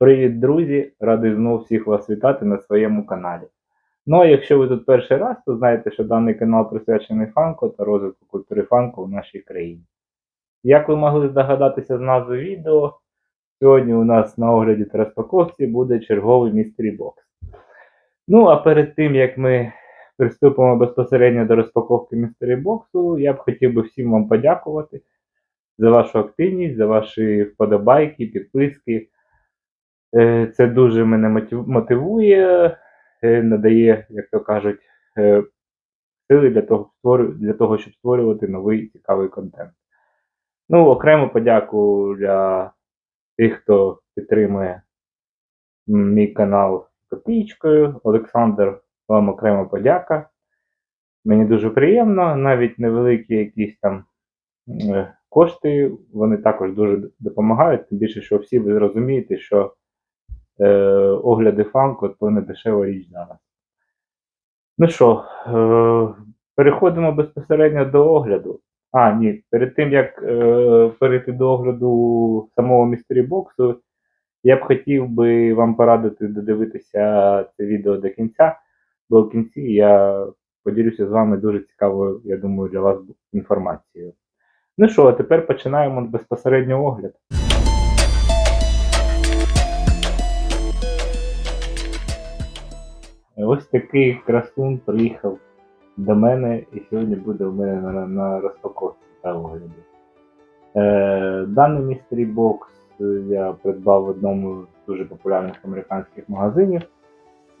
Привіт, друзі! Радий знову всіх вас вітати на своєму каналі. Ну а якщо ви тут перший раз, то знаєте, що даний канал присвячений фанку та розвитку культури фанку в нашій країні. Як ви могли здогадатися з назви відео, сьогодні у нас на огляді та розпаковці буде черговий містері бокс. Ну а перед тим як ми приступимо безпосередньо до розпаковки містері боксу, я б хотів би всім вам подякувати за вашу активність, за ваші вподобайки, підписки. Е, Це дуже мене мотивує, е, надає, як то кажуть, е, сили для того, для того, щоб створювати новий цікавий контент. Ну, окрему подяку для тих, хто підтримує мій канал копійкою. Олександр, вам окрема подяка. Мені дуже приємно, навіть невеликі якісь там кошти, вони також дуже допомагають, тим більше, що всі ви розумієте, що огляди фанку то не дешева річ зараз. Ну що, е, переходимо безпосередньо до огляду. А, ні, перед тим як е, перейти до огляду самого містері боксу, я б хотів би вам порадити додивитися це відео до кінця, бо в кінці я поділюся з вами дуже цікавою, я думаю, для вас інформацією. Ну що, а тепер починаємо безпосередньо огляд. Ось такий красун приїхав до мене і сьогодні буде у мене на, на розпаковці та огляді. Е, даний містері бокс я придбав в одному з дуже популярних американських магазинів.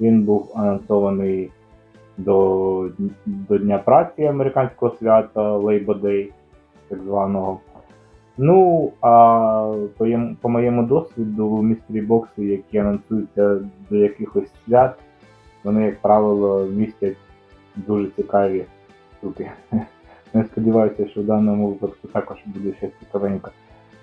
Він був анонсований до, до Дня праці американського свята Labor Day, так званого. Ну, а по, по моєму досвіду, містері бокси, які анонсуються до якихось свят, вони, як правило, містять дуже цікаві штуки. Я сподіваюся, що в даному випадку також буде щось цікавеньке.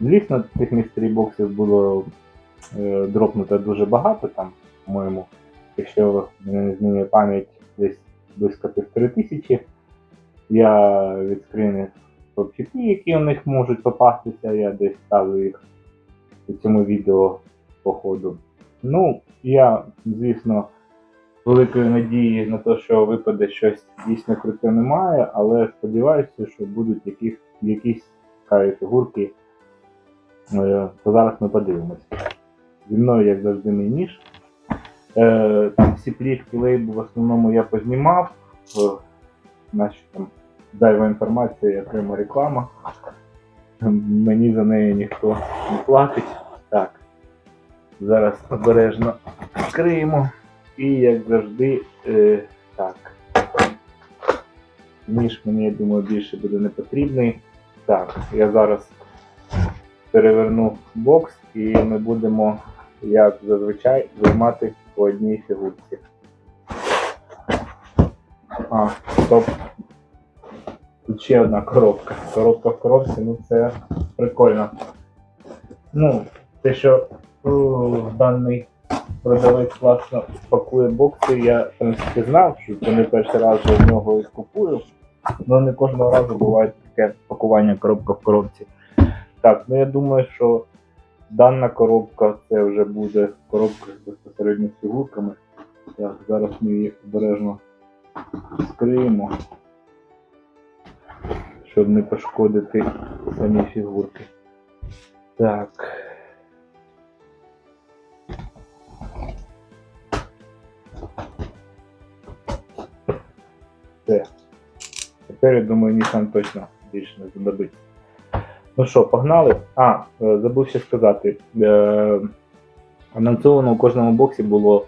Звісно, цих містері боксів було е, дропнуто дуже багато, там, по-моєму, якщо не змінює пам'ять, десь близько півтори тисячі. Я відскринив топ-хіти, які у них можуть попастися, я десь ставлю їх у цьому відео по ходу. Ну, я, звісно, великої надії на те, що випаде щось дійсно круте немає, але сподіваюся, що будуть якісь, якісь цікаві фігурки. Е, То зараз ми подивимося. Зі мною, як завжди, мій ніж. Е, Там всі плівки лейбу в основному я познімав. Е, Наші там зайва інформація окрема реклама. Мені за неї ніхто не платить. Так. Зараз обережно відкриємо. І як завжди, е, так. Ніж мені, я думаю, більше буде не потрібний. Так, я зараз переверну бокс і ми будемо, як зазвичай, виймати по одній фігурці. А, стоп. Тут ще одна коробка. Коробка в коробці, ну це прикольно. Ну, те, що о, даний продавець класно пакує бокси, я в принципі знав, що це не перший раз вже в нього їх купую. Але не кожного разу буває таке пакування коробка в коробці. Так, ну я думаю, що дана коробка це вже буде коробка з безпосередньо фігурками. Так, зараз ми їх обережно скриємо, щоб не пошкодити самі фігурки. Так. Я думаю, Nissan точно більше не зададуть. Ну що, погнали? А, е, забув ще сказати. Е, анонсовано у кожному боксі було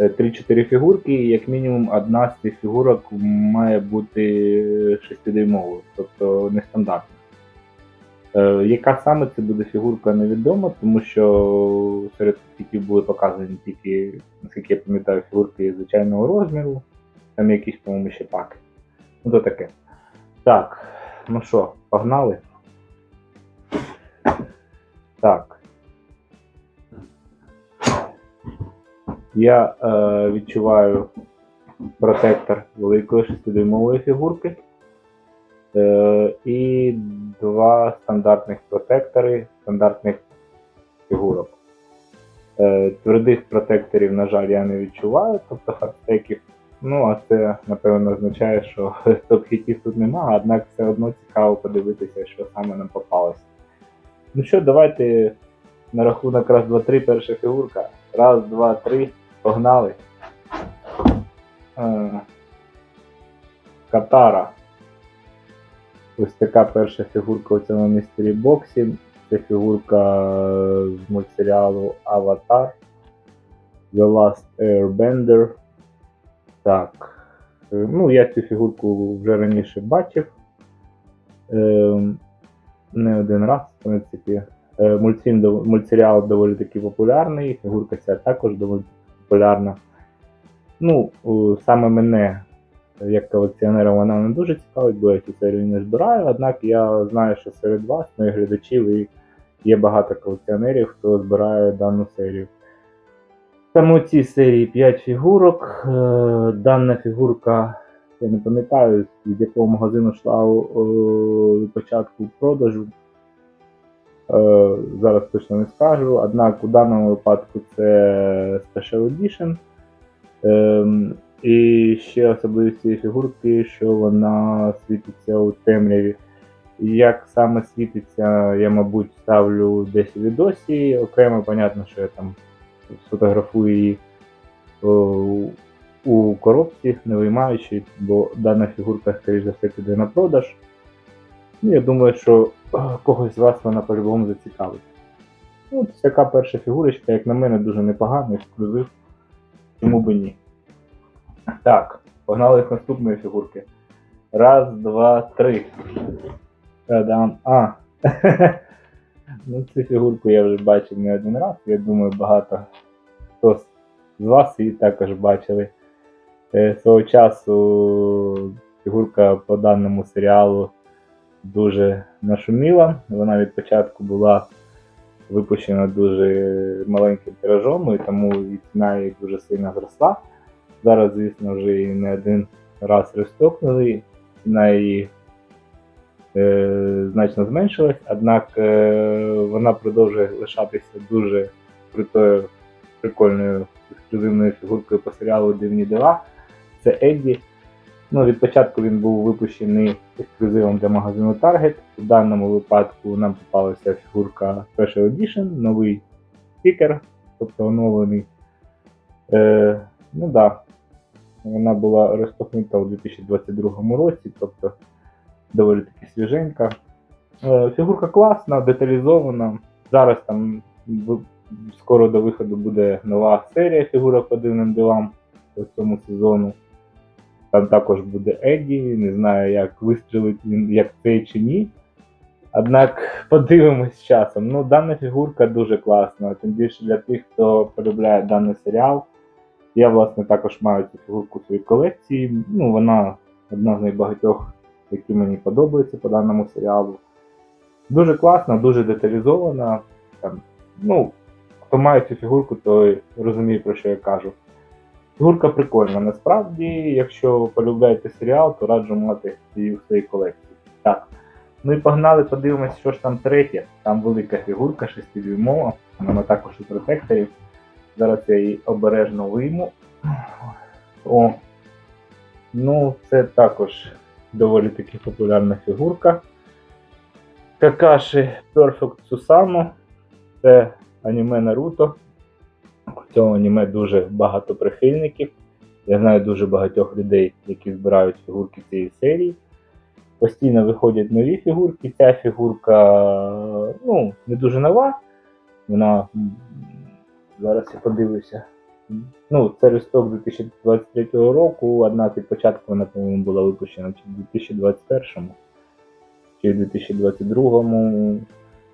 е, 3-4 фігурки, і як мінімум одна з цих фігурок має бути 6-дюймовою, тобто нестандартна. Яка саме це буде фігурка, невідома, тому що серед тільки були показані тільки, наскільки я пам'ятаю, фігурки звичайного розміру, там якісь, по-моєму, ще паки. Ну то таке. Так, ну що, погнали? Так. Я е, відчуваю протектор великої 6-дюймової фігурки. Е, і два стандартних протектори стандартних фігурок. Е, твердих протекторів, на жаль, я не відчуваю, тобто хардстеків. Ну, а це, напевно, означає, що топ-хітів тут нема, однак все одно цікаво подивитися, що саме нам попалося. Ну що, давайте на рахунок раз, два, три, перша фігурка. Раз, два, три, погнали. Е, Катара. Ось така перша фігурка у цьому містері боксі. Це фігурка з мультсеріалу Аватар. The Last Airbender. Так. Е, Ну, я цю фігурку вже раніше бачив. Е, не один раз, в принципі. Е, мультсеріал доволі таки популярний, фігурка ця також доволі популярна. Ну, саме мене, як колекціонера, вона не дуже цікавить, бо я цю серію не збираю. Однак я знаю, що серед вас, моїх глядачів, і є багато колекціонерів, хто збирає дану серію. Там у цій серії 5 фігурок. Е, Дана фігурка, я не пам'ятаю, від якого магазину йшла у, від початку продажу. Е, Зараз точно не скажу. Однак у даному випадку це Special Edition. Ем, І ще особливість цієї фігурки, що вона світиться у темряві. Як саме світиться, я, мабуть, ставлю десь у відосі. Окремо, понятно, що я там сфотографую її у коробці, не виймаючи, бо дана фігурка, скоріш за все, піде на продаж. Ну, я думаю, що когось з вас вона по-любому зацікавить. Ну, От така перша фігурочка, як на мене, дуже непоганий ексклюзив. Чому би ні? Так, погнали з наступної фігурки. Раз, два, три. А. ну, цю фігурку я вже бачив не один раз. Я думаю, багато хто з вас її також бачили. Е, Свого часу фігурка по даному серіалу дуже нашуміла. Вона від початку була випущена дуже маленьким тиражом, і тому і ціна її дуже сильно зросла. Зараз, звісно, вже і не один раз розтокнули, ціна її значно зменшилась, однак е, вона продовжує лишатися дуже крутою, прикольною ексклюзивною фігуркою по серіалу Дивні дива. Це Едді. Ну, від початку він був випущений ексклюзивом для магазину Target. У даному випадку нам попалася фігурка Special Edition, новий стікер, тобто оновлений. Е, ну да, вона була розтокнута у 2022 році, тобто доволі таки свіженька. Е, фігурка класна, деталізована. Зараз там скоро до виходу буде нова серія фігурок по дивним ділам по цьому сезону. Там також буде Едді, не знаю, як вистрілить він як цей чи ні. Однак подивимось часом. Ну, дана фігурка дуже класна, тим більше для тих, хто полюбляє даний серіал. Я, власне, також маю цю фігурку в своїй колекції. Ну, вона одна з найбагатьох, які мені подобаються по даному серіалу. Дуже класна, дуже деталізована. Там, ну, хто має цю фігурку, той розуміє, про що я кажу. Фігурка прикольна. Насправді, якщо полюбляєте серіал, то раджу мати її в своїй колекції. Так. Ну і погнали, подивимось, що ж там третє. Там велика фігурка 6-дюймова, вона також у протекторів. Зараз я її обережно вийму. О. Ну, це також доволі таки популярна фігурка. Какаші Perfect Susano. Це аніме Наруто. У цього аніме дуже багато прихильників. Я знаю дуже багатьох людей, які збирають фігурки цієї серії. Постійно виходять нові фігурки. Ця фігурка ну, не дуже нова. Вона зараз я подивлюся. Ну, це листок 2023 року, однак від початку вона, по-моєму, була випущена чи в 2021 чи в 2022.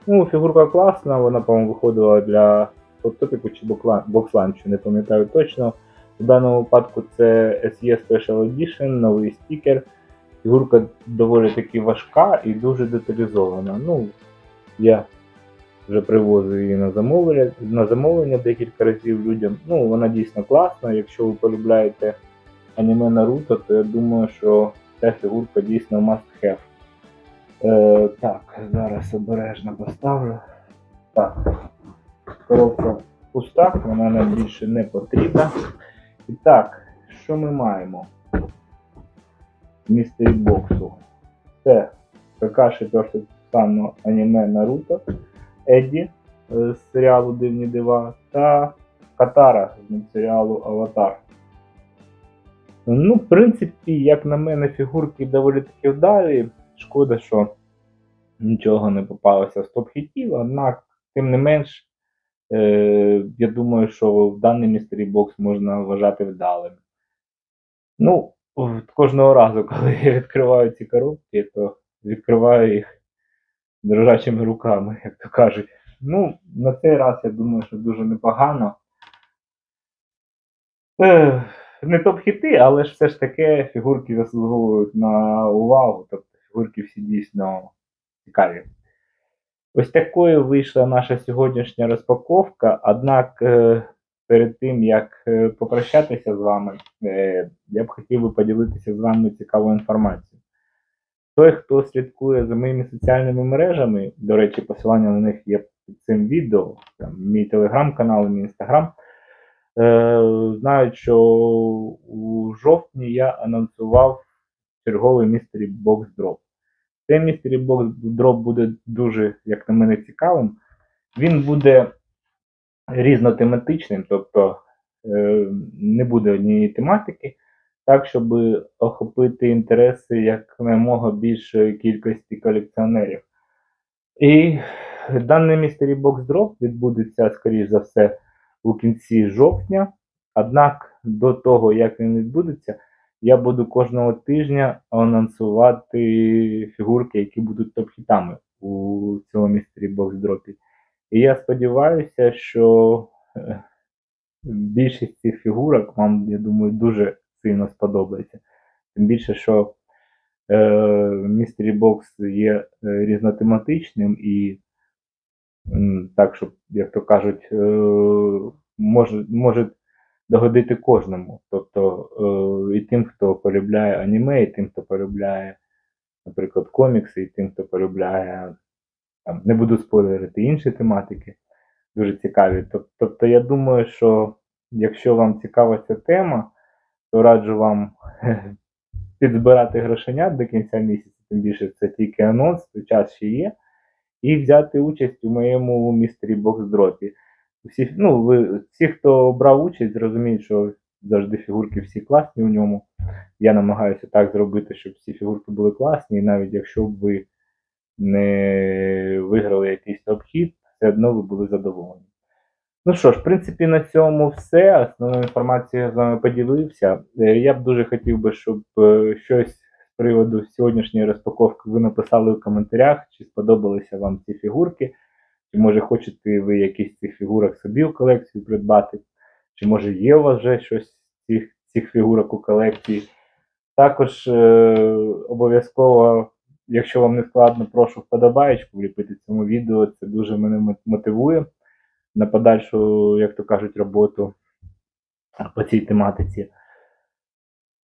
Ну, фігурка класна, вона, по-моєму, виходила для Фотопіку чи боксланчу, не пам'ятаю точно. В даному випадку це SE Special Edition, новий стікер. Фігурка доволі таки важка і дуже деталізована. Ну, я вже привозив її на замовлення, на замовлення декілька разів людям. Ну, вона дійсно класна. Якщо ви полюбляєте аніме Наруто, то я думаю, що ця фігурка дійсно must have. Е, так, зараз обережно поставлю. Так, коробка пуста, вона нам більше не потрібна. І так, що ми маємо? містері боксу. Це Какаші першого стану аніме Наруто, Едді е, з серіалу Дивні Дива та Катара з мультсеріалу Аватар. Ну, в принципі, як на мене, фігурки доволі таки вдалі. Шкода, що нічого не попалося з топ-хітів, однак, тим не менш, е, я думаю, що в даний містері бокс можна вважати вдалим. Ну, кожного разу, коли я відкриваю ці коробки, то відкриваю їх дрожачими руками, як то кажуть. Ну, на цей раз я думаю, що дуже непогано. Ех, Не топ-хіти, але ж все ж таки фігурки заслуговують на увагу, тобто фігурки всі дійсно цікаві. Ось такою вийшла наша сьогоднішня розпаковка. Однак е, перед тим як е, попрощатися з вами, е, я б хотів би поділитися з вами цікавою інформацією. Той, хто слідкує за моїми соціальними мережами, до речі, посилання на них є під цим відео, там, мій телеграм-канал, мій інстаграм, е, знають, що у жовтні я анонсував черговий містері бокс дроп. Цей містері бокс дроп буде дуже, як на мене, цікавим. Він буде різнотематичним, тобто е, не буде однієї тематики, так, щоб охопити інтереси якомога більшої кількості колекціонерів. І даний Mystery Box Drop відбудеться, скоріш за все, у кінці жовтня. Однак до того, як він відбудеться, я буду кожного тижня анонсувати фігурки, які будуть топ-хітами у цьому Mystery Box Drop. І я сподіваюся, що е, більшість цих фігурок вам, я думаю, дуже сильно сподобається. Тим більше, що е, Mystery Box є е, різнотематичним і так, щоб, як то кажуть, е, може, може догодити кожному. Тобто е, і тим, хто полюбляє аніме, і тим, хто полюбляє, наприклад, комікси, і тим, хто полюбляє, там, не буду спойлерити інші тематики, дуже цікаві. Тобто, я думаю, що якщо вам цікава ця тема, то раджу вам підзбирати грошенят до кінця місяця, тим більше це тільки анонс, то час ще є, і взяти участь у моєму містері бокс дропі. Всі, ну, ви, всі, хто брав участь, зрозуміють, що завжди фігурки всі класні у ньому. Я намагаюся так зробити, щоб всі фігурки були класні, і навіть якщо б ви не виграли якийсь топ-хіт, все одно ви були задоволені. Ну що ж, в принципі, на цьому все. Основну інформацію я з вами поділився. Е, Я б дуже хотів би, щоб е, щось з приводу сьогоднішньої розпаковки ви написали в коментарях, чи сподобалися вам ці фігурки, чи може хочете ви якісь цих фігурок собі в колекцію придбати, чи може є у вас вже щось з цих, цих фігурок у колекції. Також е, обов'язково, якщо вам не складно, прошу вподобаєчку вліпити цьому відео. Це дуже мене мотивує на подальшу, як то кажуть, роботу по цій тематиці.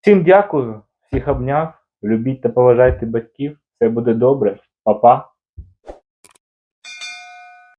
Всім дякую, всіх обняв. Любіть та поважайте батьків. Все буде добре. Па-па.